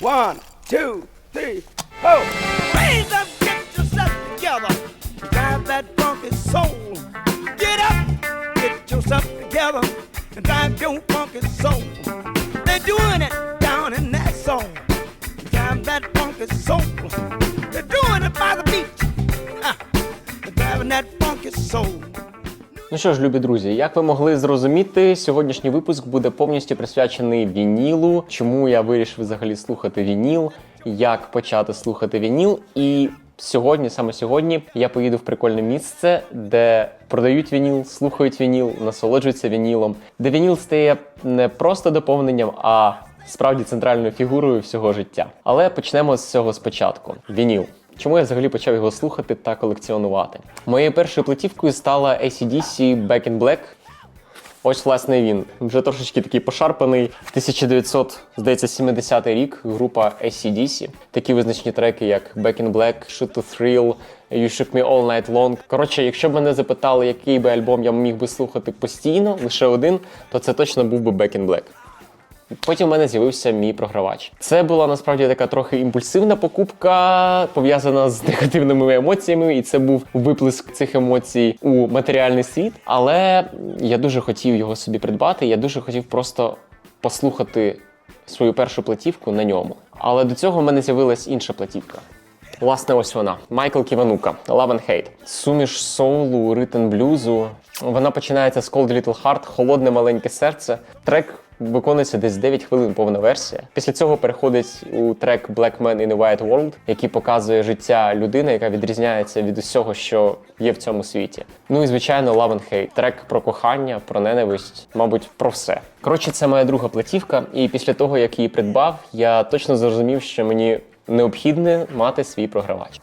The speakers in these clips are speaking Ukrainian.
One, two, three, four. Raise up, get yourself together. Drive that funky soul. Get up, get yourself together. And drive your funky soul. They're doing it down in that song. Drive that funky soul. They're doing it by the beach. Ha. They're driving that funky soul. Ну що ж, любі друзі, як ви могли зрозуміти, сьогоднішній випуск буде повністю присвячений вінілу. Чому я вирішив взагалі слухати вініл, як почати слухати вініл. І сьогодні, саме сьогодні, я поїду в прикольне місце, де продають вініл, слухають вініл, насолоджуються вінілом, де вініл стає не просто доповненням, а справді центральною фігурою всього життя. Але почнемо з цього спочатку. Вініл. Чому я взагалі почав його слухати та колекціонувати? Моєю першою платівкою стала ACDC Back in Black. Ось, власне, він. Вже трошечки такий пошарпаний. 1970 рік група ACDC. Такі визначні треки, як Back in Black, Shoot to Thrill, You Shook Me All Night Long. Коротше, якщо б мене запитали, який би альбом я міг би слухати постійно, лише один, то це точно був би Back in Black. Потім в мене з'явився мій програвач. Це була насправді така трохи імпульсивна покупка, пов'язана з негативними емоціями, і це був виплеск цих емоцій у матеріальний світ. Але я дуже хотів його собі придбати. Я дуже хотів просто послухати свою першу платівку на ньому. Але до цього в мене з'явилась інша платівка. Власне, ось вона. Майкл Ківанука, Love and Hate. Суміш соулу, ритм блюзу. Вона починається з Cold Little Heart, холодне маленьке серце. Трек виконується десь 9 хвилин, повна версія. Після цього переходить у трек Black Man in a White World, який показує життя людини, яка відрізняється від усього, що є в цьому світі. Ну і звичайно, Love and Hate. Трек про кохання, про ненависть, мабуть, про все. Коротше, це моя друга платівка, і після того, як її придбав, я точно зрозумів, що мені необхідне мати свій програвач.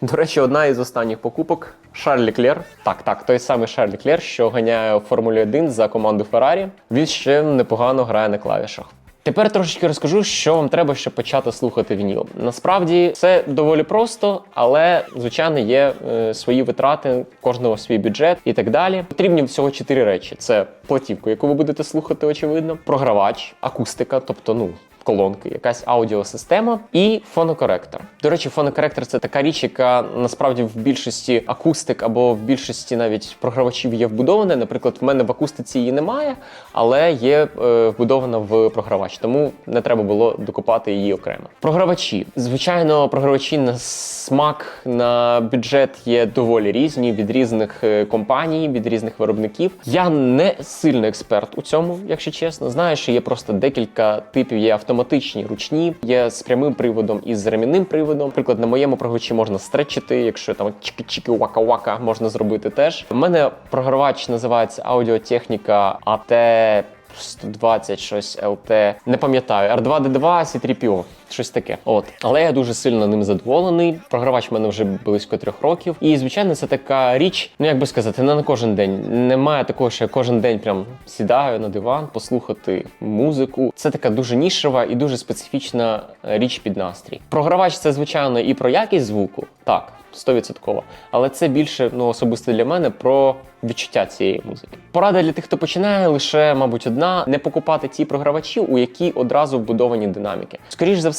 До речі, одна із останніх покупок Шарлі Клер. Так, так, той самий Шарлі Клер, що ганяє в Формулі 1 за команду Феррарі. Він ще непогано грає на клавішах. Тепер трошечки розкажу, що вам треба, щоб почати слухати вініл. Насправді це доволі просто, але звичайно є е, свої витрати, кожного свій бюджет і так далі. Потрібні всього чотири речі: це платівку, яку ви будете слухати, очевидно, програвач, акустика, тобто ну колонки, якась аудіосистема і фонокоректор. До речі, фонокоректор це така річ, яка насправді в більшості акустик або в більшості навіть програвачів є вбудована. Наприклад, в мене в акустиці її немає, але є е, вбудована в програвач, тому не треба було докупати її окремо. Програвачі, звичайно, програвачі на смак на бюджет є доволі різні від різних е, компаній, від різних виробників. Я не сильний експерт у цьому, якщо чесно. Знаю, що є просто декілька типів, є автоматичні, ручні, є з прямим приводом і з ремінним приводом. Наприклад, на моєму програвачі можна стречити, якщо там чики-чики, вака-вака можна зробити теж. У мене програвач називається аудіотехніка АТ 120 щось ЛТ. Не пам'ятаю, R2D2, C3PO. Щось таке. От. Але я дуже сильно ним задоволений. Програвач в мене вже близько трьох років. І, звичайно, це така річ, ну як би сказати, не на кожен день. Немає такого, що я кожен день прям сідаю на диван, послухати музику. Це така дуже нішева і дуже специфічна річ під настрій. Програвач це, звичайно, і про якість звуку. Так. 100%. Але це більше ну особисто для мене про відчуття цієї музики. Порада для тих, хто починає, лише, мабуть, одна: не покупати ті програвачі, у які одразу вбудовані динаміки. Скоріше за все,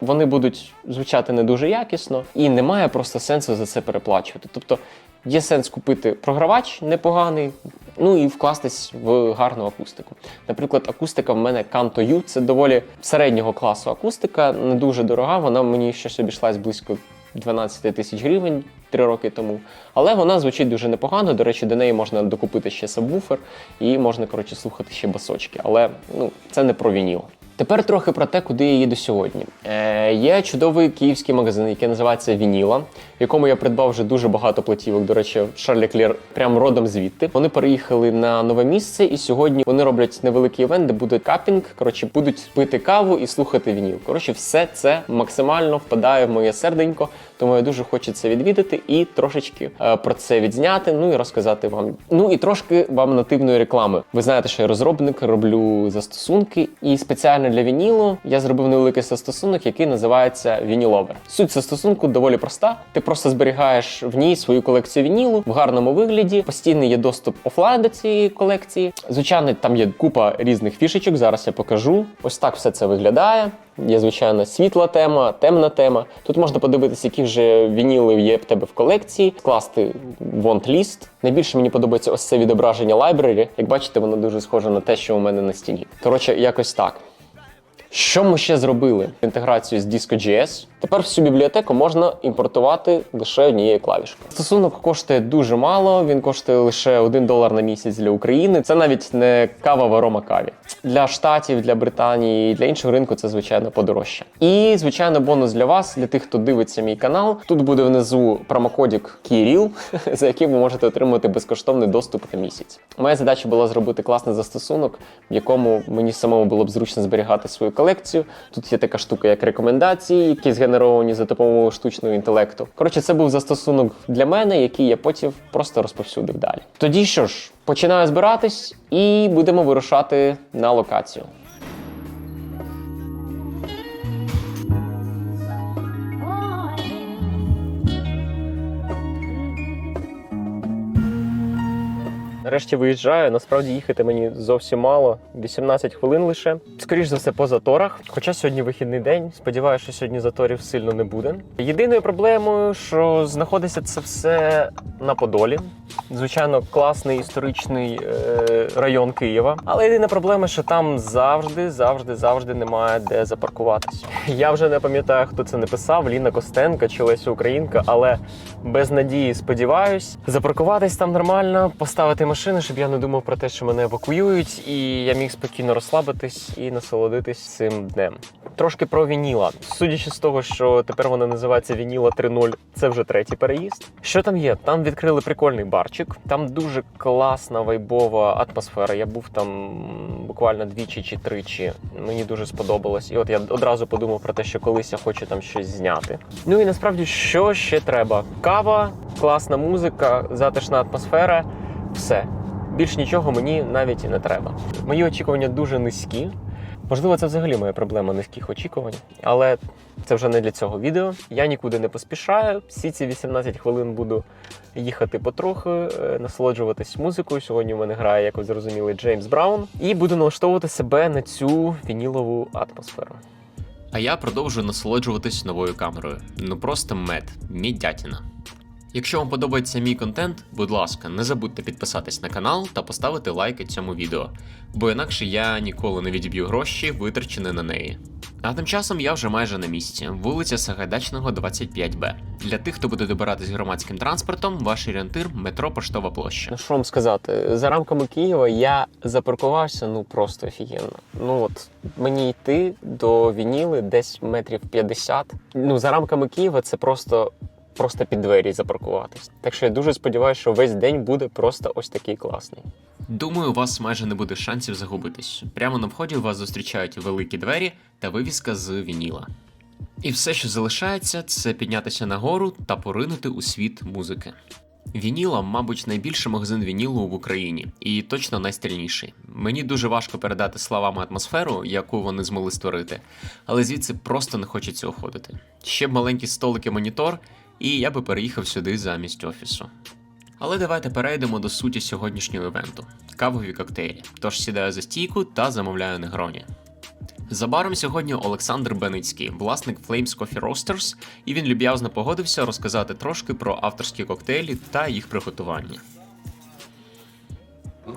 вони будуть звучати не дуже якісно, і немає просто сенсу за це переплачувати. Тобто є сенс купити програвач непоганий. Ну і вкластись в гарну акустику. Наприклад, акустика в мене Kanto U, це доволі середнього класу акустика, не дуже дорога. Вона мені щось обійшлась близько 12 тисяч гривень три роки тому. Але вона звучить дуже непогано. До речі, до неї можна докупити ще сабвуфер і можна коротше слухати ще басочки. Але ну це не про вініл. Тепер трохи про те, куди я їду сьогодні. Е, Є чудовий київський магазин, який називається Вініла, в якому я придбав вже дуже багато платівок. До речі, Шарлі Клір прям родом звідти. Вони переїхали на нове місце, і сьогодні вони роблять невеликий івент, де буде капінг. Коротше, будуть пити каву і слухати вініл. Коротше, все це максимально впадає в моє серденько, тому я дуже хочу це відвідати і трошечки е, про це відзняти. Ну і розказати вам. Ну і трошки вам нативної реклами. Ви знаєте, що я розробник, роблю застосунки, і спеціально для вінілу я зробив невеликий застосунок, який називається Вініловер. Суть застосунку доволі проста. Ти просто зберігаєш в ній свою колекцію вінілу в гарному вигляді. Постійний є доступ офлайн до цієї колекції. Звичайно, там є купа різних фішечок. Зараз я покажу. Ось так все це виглядає. Є, звичайно, світла тема, темна тема. Тут можна подивитися, які вже вініли є в тебе в колекції, скласти вонт-ліст. Найбільше мені подобається ось це відображення лайбрері. Як бачите, воно дуже схоже на те, що у мене на стіні. Коротше, якось так. Що ми ще зробили? Інтеграцію з Disco.js. Тепер всю бібліотеку можна імпортувати лише однією клавішкою. Стосунок коштує дуже мало, він коштує лише 1 долар на місяць для України. Це навіть не кава в арома каві. Для штатів, для Британії, для іншого ринку це звичайно подорожче. І звичайно, бонус для вас, для тих, хто дивиться мій канал. Тут буде внизу промокодік KIRIL, за яким ви можете отримати безкоштовний доступ на місяць. Моя задача була зробити класний застосунок, в якому мені самому було б зручно зберігати свою колекцію. Тут є така штука, як рекомендації, які згенеровані за допомогою штучного інтелекту. Коротше, це був застосунок для мене, який я потім просто розповсюдив далі. Тоді що ж, починаю збиратись і будемо вирушати на локацію. Нарешті виїжджаю. Насправді їхати мені зовсім мало, 18 хвилин лише. Скоріш за все, по заторах. Хоча сьогодні вихідний день. Сподіваюся, що сьогодні заторів сильно не буде. Єдиною проблемою, що знаходиться це все на Подолі. Звичайно, класний історичний е, район Києва. Але єдина проблема, що там завжди, завжди, завжди немає де запаркуватись. Я вже не пам'ятаю, хто це написав: Ліна Костенка чи Леся Українка, але без надії сподіваюсь, запаркуватись там нормально, поставити машину, щоб я не думав про те, що мене евакуюють, і я міг спокійно розслабитись і насолодитись цим днем. Трошки про вініла. Судячи з того, що тепер вона називається Вініла 3.0, це вже третій переїзд. Що там є? Там відкрили прикольний барчик. Там дуже класна вайбова атмосфера. Я був там буквально двічі чи тричі. Мені дуже сподобалось. І от я одразу подумав про те, що колись я хочу там щось зняти. Ну і насправді, що ще треба? Кава, класна музика, затишна атмосфера. Все. Більш нічого мені навіть і не треба. Мої очікування дуже низькі. Можливо, це взагалі моя проблема низьких очікувань, але це вже не для цього відео. Я нікуди не поспішаю. Всі ці 18 хвилин буду їхати потрохи, е, насолоджуватись музикою. Сьогодні у мене грає, як ви зрозуміли, Джеймс Браун, і буду налаштовувати себе на цю вінілову атмосферу. А я продовжую насолоджуватись новою камерою. Ну просто мед, мідятіна. Якщо вам подобається мій контент, будь ласка, не забудьте підписатись на канал та поставити лайки цьому відео, бо інакше я ніколи не відіб'ю гроші, витрачені на неї. А тим часом я вже майже на місці, вулиця Сагайдачного, 25Б. Для тих, хто буде добиратись громадським транспортом, ваш орієнтир метро Поштова площа. Ну що вам сказати, за рамками Києва я запаркувався ну просто офігенно. Ну от мені йти до Вініли десь метрів 50. Ну за рамками Києва це просто. Просто під двері запаркуватись. Так що я дуже сподіваюся, що весь день буде просто ось такий класний. Думаю, у вас майже не буде шансів загубитись. Прямо на вході вас зустрічають великі двері та вивіска з вініла. І все, що залишається, це піднятися нагору та поринути у світ музики. Вініла, мабуть, найбільший магазин вінілу в Україні і точно найстильніший. Мені дуже важко передати словами атмосферу, яку вони змогли створити, але звідси просто не хочеться уходити. Ще б маленькі столики монітор, і я би переїхав сюди замість офісу. Але давайте перейдемо до суті сьогоднішнього івенту кавові коктейлі. Тож сідаю за стійку та замовляю негроні. За баром сьогодні Олександр Беницький, власник Flames Coffee Roasters, і він люб'язно погодився розказати трошки про авторські коктейлі та їх приготування.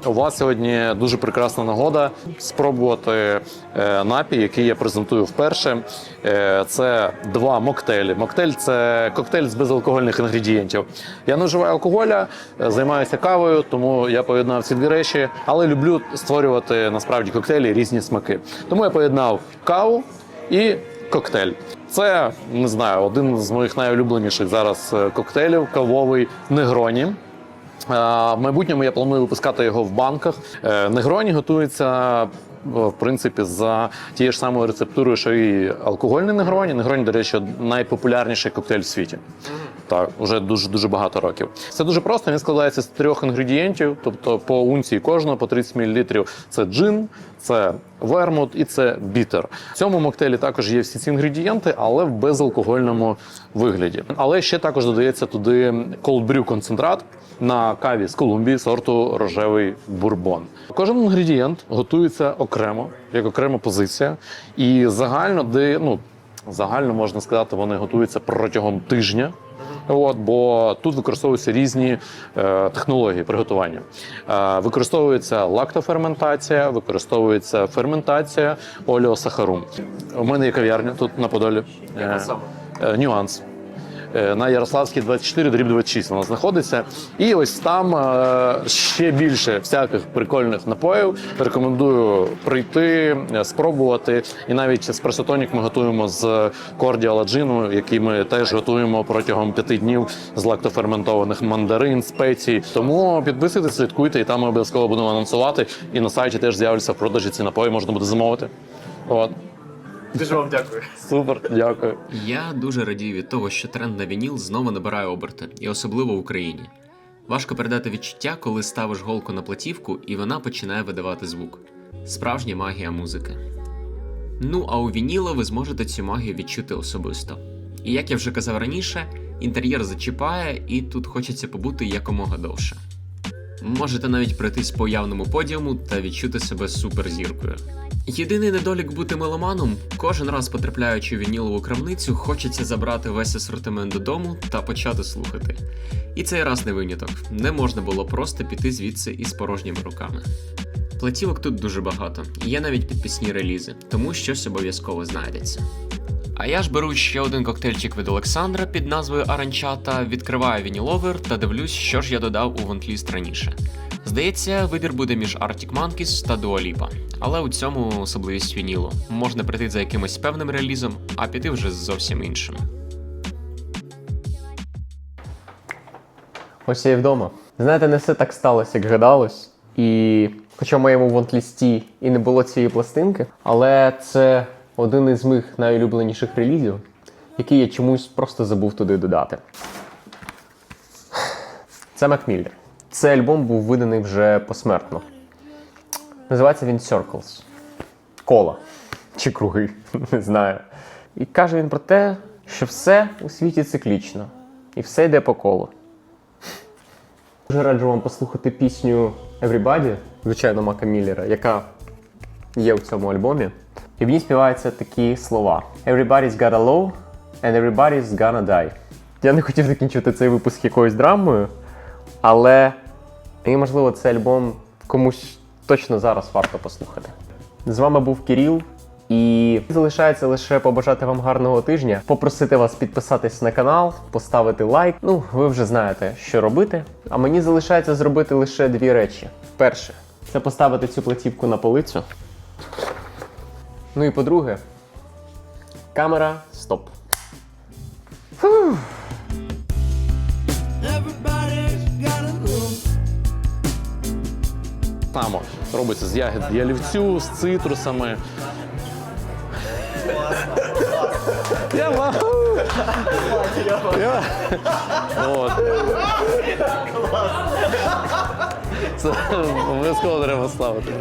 У вас сьогодні дуже прекрасна нагода спробувати е, напій, який я презентую вперше. Е, це два моктейлі. Моктейль це коктейль з безалкогольних інгредієнтів. Я не вживаю алкоголя, е, займаюся кавою, тому я поєднав ці дві речі, але люблю створювати насправді коктейлі різні смаки. Тому я поєднав каву і коктейль. Це не знаю, один з моїх найулюбленіших зараз коктейлів кавовий негроні. Е, В майбутньому я планую випускати його в банках. Е, Негроні готується е, в принципі за тією ж самою рецептурою, що і алкогольний негроні. Негроні, до речі, найпопулярніший коктейль в світі. Так, вже дуже дуже багато років. Це дуже просто. Він складається з трьох інгредієнтів, тобто по унції кожного, по 30 мл. Це джин, це вермут і це бітер. В цьому моктейлі також є всі ці інгредієнти, але в безалкогольному вигляді. Але ще також додається туди brew концентрат на каві з Колумбії сорту рожевий бурбон. Кожен інгредієнт готується окремо, як окрема позиція, і загально, де ну загально можна сказати, вони готуються протягом тижня. От, бо тут використовуються різні е, технології приготування. Е, використовується лактоферментація, використовується ферментація оліосахару. У мене є кав'ярня тут на Подолі. Е, е, нюанс. Е, На Ярославській 24, дріб 26 вона знаходиться. І ось там е, ще більше всяких прикольних напоїв. Рекомендую прийти, е, спробувати. І навіть еспресотонік ми готуємо з кордіала джину, який ми теж готуємо протягом п'яти днів з лактоферментованих мандарин, спецій. Тому підписуйтесь, слідкуйте, і там ми обов'язково будемо анонсувати. І на сайті теж з'являться в продажі ці напої, можна буде замовити. От. Дуже вам дякую. Супер, дякую. Я дуже радію від того, що тренд на вініл знову набирає оберти, і особливо в Україні. Важко передати відчуття, коли ставиш голку на платівку і вона починає видавати звук. Справжня магія музики. Ну а у вініла ви зможете цю магію відчути особисто. І як я вже казав раніше, інтер'єр зачіпає, і тут хочеться побути якомога довше. Можете навіть пройтись по явному подіуму та відчути себе суперзіркою. Єдиний недолік бути меломаном, кожен раз потрапляючи в вінілову крамницю, хочеться забрати весь асортимент додому та почати слухати. І цей раз не виняток. Не можна було просто піти звідси із порожніми руками. Платівок тут дуже багато, і є навіть підписні релізи, тому щось обов'язково знайдеться. А я ж беру ще один коктейльчик від Олександра під назвою Аранчата, відкриваю вініловер та дивлюсь, що ж я додав у вонтліст раніше. Здається, вибір буде між Arctic Monkeys та Dua Lipa. Але у цьому особливість вінілу. Можна прийти за якимось певним релізом, а піти вже зовсім іншим. Ось я і вдома. Знаєте, не все так сталося, як гадалось. І хоча в моєму вонтлісті і не було цієї пластинки, але це один із моїх найулюбленіших релізів, який я чомусь просто забув туди додати. Це Макміллер. Цей альбом був виданий вже посмертно. Називається він Circles. Кола. Чи круги, не знаю. І каже він про те, що все у світі циклічно, і все йде по колу. Дуже раджу вам послухати пісню Everybody, звичайно, Мака Міллера, яка є в цьому альбомі. І в ній співаються такі слова: Everybody's got a low, and everybody's gonna die. Я не хотів закінчувати цей випуск якоюсь драмою, але і, можливо, цей альбом комусь точно зараз варто послухати. З вами був Кіріл. І залишається лише побажати вам гарного тижня, попросити вас підписатись на канал, поставити лайк. Ну, ви вже знаєте, що робити. А мені залишається зробити лише дві речі. Перше, це поставити цю платівку на полицю. Ну і по-друге, камера, стоп. Everybody's Тамо робиться з ягід ялівцю, з цитрусами. Я. Це обов'язково треба ставити.